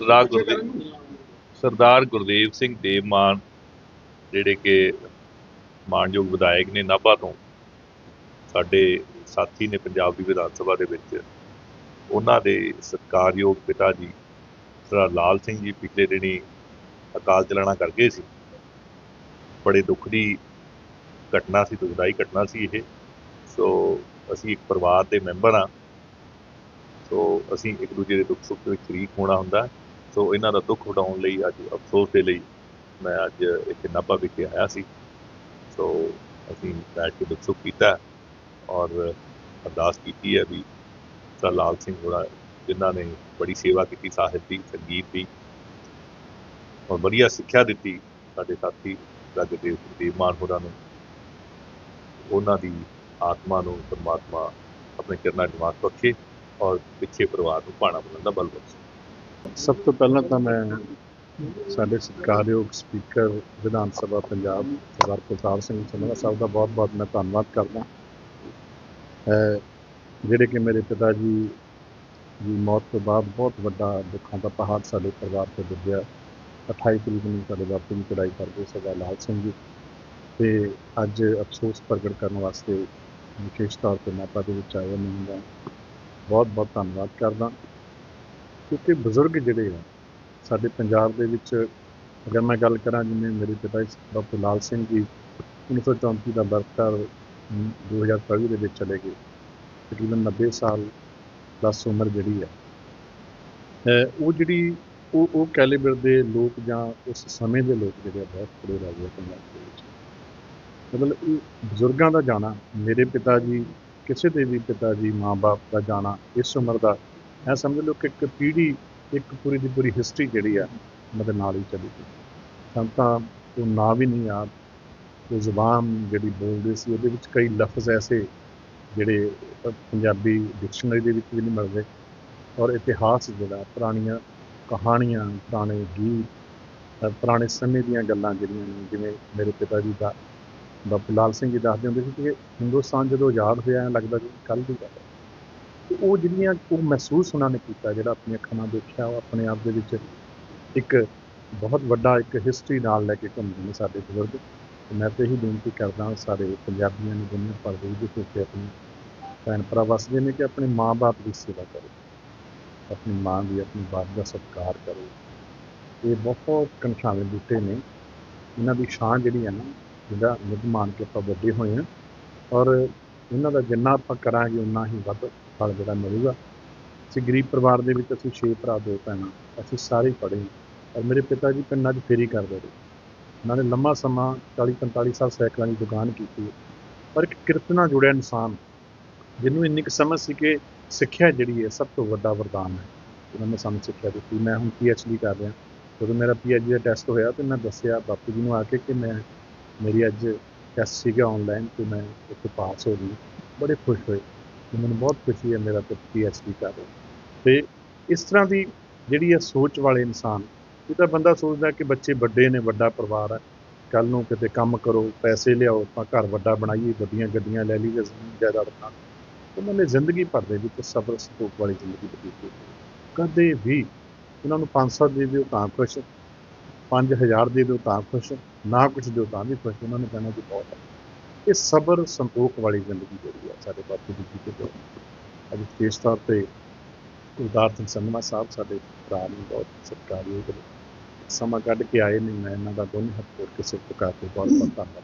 ਸਰਦਾਰ ਗੁਰਦੇਵ ਸਰਦਾਰ ਗੁਰਦੇਵ ਸਿੰਘ ਦੇਵ ਮਾਨ, ਜਿਹੜੇ ਕਿ ਮਾਨਯੋਗ ਵਿਧਾਇਕ ਨੇ ਨਾਭਾ ਤੋਂ, ਸਾਡੇ ਸਾਥੀ ਨੇ ਪੰਜਾਬ ਦੀ ਵਿਧਾਨ ਸਭਾ ਦੇ ਵਿੱਚ, ਉਹਨਾਂ ਦੇ ਸਤਿਕਾਰਯੋਗ ਪਿਤਾ ਜੀ ਸਰਦਾਰ ਲਾਲ ਸਿੰਘ ਜੀ ਪਿਛਲੇ ਦਿਨੀ ਅਕਾਲ ਚਲਾਣਾ ਕਰ ਗਏ ਸੀ। ਬੜੇ ਦੁੱਖ ਦੀ ਘਟਨਾ ਸੀ, ਦੁਖਦਾਈ ਘਟਨਾ ਸੀ ਇਹ। ਸੋ ਅਸੀਂ ਇੱਕ ਪਰਿਵਾਰ ਦੇ ਮੈਂਬਰ ਹਾਂ। ਸੋ ਅਸੀਂ ਇੱਕ ਦੂਜੇ ਦੇ ਦੁੱਖ ਸੁੱਖ ਵਿੱਚ ਸ਼ਰੀਕ ਹੋਣਾ ਹੁੰਦਾ। ਸੋ ਇਹਨਾਂ ਦਾ ਦੁੱਖ ਵਡਾਉਣ ਲਈ ਅੱਜ ਅਫਸੋਸ ਦੇ ਲਈ ਮੈਂ ਅੱਜ ਇੱਥੇ ਨਾਭਾ ਵਿਖੇ ਆਇਆ ਸੀ। ਸੋ ਅਸੀਂ ਬੈਠ ਕੇ ਦੁੱਖ ਸੁੱਖ ਕੀਤਾ ਔਰ ਅਰਦਾਸ ਕੀਤੀ ਹੈ ਵੀ ਸਰ ਲਾਲ ਸਿੰਘ ਹੋਣਾ, ਜਿਨ੍ਹਾਂ ਨੇ ਬੜੀ ਸੇਵਾ ਕੀਤੀ, ਸਾਹਿਤ ਦੀ, ਸੰਗੀਤ ਦੀ ਔਰ ਵਧੀਆ ਸਿੱਖਿਆ ਦਿੱਤੀ ਸਾਡੇ ਸਾਥੀ ਲੱਗਦੇ ਦੇਵ ਮਾਨ ਹੋਰਾਂ ਨੂੰ। ਉਹਨਾਂ ਦੀ ਆਤਮਾ ਨੂੰ ਪਰਮਾਤਮਾ ਆਪਣੇ ਚਰਨਾਂ 'ਚ ਨਿਵਾਸ ਬਖਸ਼ੇ ਔਰ ਪਿੱਛੇ ਪਰਿਵਾਰ ਨੂੰ ਭਾਣਾ ਬਣਨ ਦਾ ਬਲ ਬਖਸ਼ੇ। ਸਭ ਤੋਂ ਪਹਿਲਾਂ ਤਾਂ ਮੈਂ ਸਾਡੇ ਸਤਿਕਾਰਯੋਗ ਸਪੀਕਰ, ਵਿਧਾਨ ਸਭਾ ਪੰਜਾਬ, ਸਰਦਾਰ ਪ੍ਰਤਾਪ ਸਿੰਘ ਚੰਨਾ ਸਾਹਿਬ ਦਾ ਬਹੁਤ-ਬਹੁਤ ਮੈਂ ਧੰਨਵਾਦ ਕਰਦਾ। ਜਿਹੜੇ ਕਿ ਮੇਰੇ ਪਿਤਾ ਜੀ ਦੀ ਮੌਤ ਤੋਂ ਬਾਅਦ ਬਹੁਤ ਵੱਡਾ ਦੁੱਖਾਂ ਦਾ ਪਹਾੜ ਸਾਡੇ ਪਰਿਵਾਰ ਤੇ ਡੁੱਬਿਆ। 28 ਤਰੀਕ ਨੂੰ ਸਾਡੇ ਬਾਪੂ ਦੀ ਚੜਾਈ ਕਰਦੇ ਸਰਦਾਰ ਲਾਲ ਸਿੰਘ ਜੀ ਤੇ ਅੱਜ ਅਫਸੋਸ ਪ੍ਰਗਟ ਕਰਨ ਵਾਸਤੇ ਵਿਸ਼ੇਸ਼ ਤੌਰ ਤੇ ਮਾਤਾ ਦੇ ਵਿੱਚ ਆਏ ਮੈਂ ਬਹੁਤ-ਬਹੁਤ ਧੰਨਵਾਦ ਕਰਦਾ। ਕਿਉਂਕਿ ਬਜ਼ੁਰਗ ਜਿਹੜੇ ਆ, ਸਾਡੇ ਪੰਜਾਬ ਦੇ ਵਿੱਚ ਅਗਰ ਮੈਂ ਗੱਲ ਕਰਾਂ ਜਿਵੇਂ ਮੇਰੇ ਪਿਤਾ ਜੀ ਬਾਪੂ ਲਾਲ ਸਿੰਘ ਜੀ 1934 ਦਾ ਬਰਥ ਕਰ 2024 ਦੇ ਵਿੱਚ ਚਲੇ ਗਏ। ਤਕਰੀਬਨ 90 ਸਾਲ ਪਲੱਸ ਉਮਰ ਜਿਹੜੀ ਹੈ ਉਹ ਜਿਹੜੀ ਉਹ ਉਹ ਕੈਲੀਬਰ ਦੇ ਲੋਕ ਜਾਂ ਉਸ ਸਮੇਂ ਦੇ ਲੋਕ ਜਿਹੜੇ ਆ, ਬਹੁਤ ਥੋੜ੍ਹੇ ਰਹਿ ਗਏ ਪੰਜਾਬ ਦੇ ਵਿੱਚ। ਮਤਲਬ ਇਹ ਬਜ਼ੁਰਗਾਂ ਦਾ ਜਾਣਾ, ਮੇਰੇ ਪਿਤਾ ਜੀ, ਕਿਸੇ ਦੇ ਵੀ ਪਿਤਾ ਜੀ, ਮਾਂ-ਬਾਪ ਦਾ ਜਾਣਾ, ਇਸ ਉਮਰ ਦਾ ਐ ਸਮਝ ਲਓ ਕਿ ਇੱਕ ਪੀੜ੍ਹੀ, ਇੱਕ ਪੂਰੀ ਦੀ ਪੂਰੀ ਹਿਸਟਰੀ ਜਿਹੜੀ ਆ, ਉਹਨਾਂ ਦੇ ਨਾਲ ਹੀ ਚਲੀ ਗਈ। ਸਾਨੂੰ ਉਹ ਨਾਂ ਵੀ ਨਹੀਂ ਯਾਦ ਉਹ ਜ਼ੁਬਾਨ ਜਿਹੜੀ ਬੋਲਦੇ ਸੀ, ਉਹਦੇ ਵਿੱਚ ਕਈ ਲਫ਼ਜ਼ ਐਸੇ ਜਿਹੜੇ ਪੰਜਾਬੀ ਡਿਕਸ਼ਨਰੀ ਦੇ ਵਿੱਚ ਵੀ ਨਹੀਂ ਮਿਲਦੇ। ਔਰ ਇਤਿਹਾਸ ਜਿਹੜਾ, ਪੁਰਾਣੀਆਂ ਕਹਾਣੀਆਂ, ਪੁਰਾਣੇ ਗੀਤ ਪੁਰਾਣੇ ਸਮੇਂ ਦੀਆਂ ਗੱਲਾਂ ਜਿਹੜੀਆਂ ਨੇ, ਜਿਵੇਂ ਮੇਰੇ ਪਿਤਾ ਜੀ ਦਾ ਬਾਪੂ ਲਾਲ ਸਿੰਘ ਜੀ ਦੱਸਦੇ ਹੁੰਦੇ ਸੀ ਕਿ ਹਿੰਦੁਸਤਾਨ ਜਦੋਂ ਆਜ਼ਾਦ ਹੋਇਆ, ਐਂ ਲੱਗਦਾ ਕਿ ਕੱਲ੍ਹ ਦੀ ਗੱਲ ਹੈ। ਤੇ ਉਹ ਜਿਹੜੀਆਂ ਉਹ ਮਹਿਸੂਸ ਉਹਨਾਂ ਨੇ ਕੀਤਾ, ਜਿਹੜਾ ਆਪਣੀਆਂ ਅੱਖਾਂ ਨਾਲ ਦੇਖਿਆ, ਉਹ ਆਪਣੇ ਆਪ ਦੇ ਵਿੱਚ ਇੱਕ ਬਹੁਤ ਵੱਡਾ ਇੱਕ ਹਿਸਟਰੀ ਨਾਲ ਲੈ ਕੇ ਘੁੰਮਦੇ ਨੇ ਸਾਡੇ ਬਜ਼ੁਰਗ। ਮੈਂ ਤੇ ਇਹੀ ਬੇਨਤੀ ਕਰਦਾ ਹਾਂ ਸਾਰੇ ਪੰਜਾਬੀਆਂ ਨੂੰ, ਦੁਨੀਆ ਭਰ ਦੇ ਵਿੱਚ ਉੱਤੇ ਆਪਣੇ ਭੈਣ ਭਰਾ ਵਸਦੇ ਨੇ ਕਿ ਆਪਣੇ ਮਾਂ-ਬਾਪ ਦੀ ਸੇਵਾ ਕਰੋ। ਆਪਣੀ ਮਾਂ ਦੀ, ਆਪਣੀ ਬਾਪ ਦਾ ਸਤਿਕਾਰ ਕਰੋ। ਇਹ ਬਹੁਤ ਕਨਸ਼ਾਵੇਂ ਬੂਟੇ ਨੇ। ਇਹਨਾਂ ਦੀ ਛਾਂ ਜਿਹੜੀ ਹੈ ਨਾ ਜਿਹਦਾ ਨਿੱਘ ਮਾਣ ਕੇ ਆਪਾਂ ਵੱਡੇ ਹੋਏ ਹਾਂ। ਔਰ ਇਹਨਾਂ ਦਾ ਜਿੰਨਾ ਆਪਾਂ ਕਰਾਂਗੇ ਉਨਾ ਹੀ ਵੱਧ ਫਲ ਜਿਹੜਾ ਮਿਲੂਗਾ। ਅਸੀਂ ਗਰੀਬ ਪਰਿਵਾਰ ਦੇ ਵਿੱਚ ਅਸੀਂ ਛੇ ਭਰਾ, ਦੋ ਭੈਣਾਂ, ਅਸੀਂ ਸਾਰੇ ਪੜ੍ਹੇ ਹਾਂ। ਔਰ ਮੇਰੇ ਪਿਤਾ ਜੀ ਪਿੰਡਾਂ 'ਚ ਫੇਰੀ ਕਰਦੇ ਰਹੇ। ਉਹਨਾਂ ਨੇ ਲੰਮਾ ਸਮਾਂ 40 45 ਸਾਲ ਸਾਈਕਲਾਂ ਦੀ ਦੁਕਾਨ ਕੀਤੀ ਪਰ ਇੱਕ ਕਿਰਤ ਨਾਲ ਜੁੜਿਆ ਇਨਸਾਨ, ਜਿਹਨੂੰ ਇੰਨੀ ਕੁ ਸਮਝ ਸੀ ਕਿ ਸਿੱਖਿਆ ਜਿਹੜੀ ਹੈ ਸਭ ਤੋਂ ਵੱਡਾ ਵਰਦਾਨ ਹੈ। ਉਹਨਾਂ ਨੇ ਸਾਨੂੰ ਸਿੱਖਿਆ ਦਿੱਤੀ। ਮੈਂ ਹੁਣ ਡੀ ਕਰ ਰਿਹਾ। ਜਦੋਂ ਮੇਰਾ ਡੀ ਦਾ ਟੈਸਟ ਹੋਇਆ ਤੇ ਮੈਂ ਦੱਸਿਆ ਬਾਪੂ ਜੀ ਨੂੰ ਆ ਕੇ ਕਿ ਮੈਂ, ਮੇਰੀ ਅੱਜ ਟੈਸਟ ਸੀਗਾ ਆਨਲਾਈਨ ਤੇ ਮੈਂ ਉੱਥੇ ਪਾਸ ਹੋ ਗਈ। ਬੜੇ ਖੁਸ਼ ਹੋਏ। ਤੇ ਮੈਨੂੰ ਬਹੁਤ ਖੁਸ਼ੀ ਹੈ ਮੇਰਾ ਪੁੱਤ ਡੀ ਕਰ ਰਿਹਾ। ਤੇ ਇਸ ਤਰ੍ਹਾਂ ਦੀ ਜਿਹੜੀ ਹੈ ਸੋਚ ਵਾਲੇ ਇਨਸਾਨ, ਇਹ ਤਾਂ ਬੰਦਾ ਸੋਚਦਾ ਕਿ ਬੱਚੇ ਵੱਡੇ ਨੇ, ਵੱਡਾ ਪਰਿਵਾਰ ਹੈ। ਕੱਲ ਨੂੰ ਕਿਤੇ ਕੰਮ ਕਰੋ, ਪੈਸੇ ਲਿਆਓ, ਆਪਾਂ ਘਰ ਵੱਡਾ ਬਣਾਈਏ, ਵੱਡੀਆਂ ਗੱਡੀਆਂ ਲੈ ਲਈਏ, ਜ਼ਮੀਨ ਜਾਇਦਾਦ ਬਣਾ ਉਹਨਾਂ ਨੇ ਜ਼ਿੰਦਗੀ ਭਰ ਦੇ ਵਿੱਚ ਸਬਰ ਸੰਤੋਖ ਵਾਲੀ ਜ਼ਿੰਦਗੀ ਬਤੀਤ ਕਦੇ ਵੀ ਉਹਨਾਂ ਨੂੰ 500 ਦੇ ਦਿਓ ਤਾਂ ਖੁਸ਼ 5000 ਦੇ ਦਿਓ ਤਾਂ ਖੁਸ਼ ਨਾ ਕੁਝ ਦਿਓ ਤਾਂ ਵੀ ਖੁਸ਼ ਉਹਨਾਂ ਨੇ ਕਹਿਣਾ ਕਿ ਬਹੁਤ ਹੈ। ਇਹ ਸਬਰ ਸੰਤੋਖ ਵਾਲੀ ਜ਼ਿੰਦਗੀ ਜਿਹੜੀ ਹੈ ਸਾਡੇ ਬਾਪੂ ਜੀ ਦੀ ਤੇ ਅੱਜ ਵਿਸ਼ੇਸ਼ ਤੌਰ ਤੇ ਗੁਰਦਾਰ ਸਿੰਘ ਸੰਧਵਾ ਸਾਹਿਬ ਸਾਡੇ ਭਰਾ ਨੂੰ ਬਹੁਤ ਸਤਿਕਾਰਯੋਗ ਨੇ। ਸਮਾਂ ਕੱਢ ਕੇ ਆਏ ਨੇ, ਮੈਂ ਇਹਨਾਂ ਦਾ ਦੋਨੇ ਹੱਥ ਜੋੜ ਕੇ ਸਿਰ ਝੁਕਾ ਕੇ ਬਹੁਤ ਬਹੁਤ ਧੰਨਵਾਦ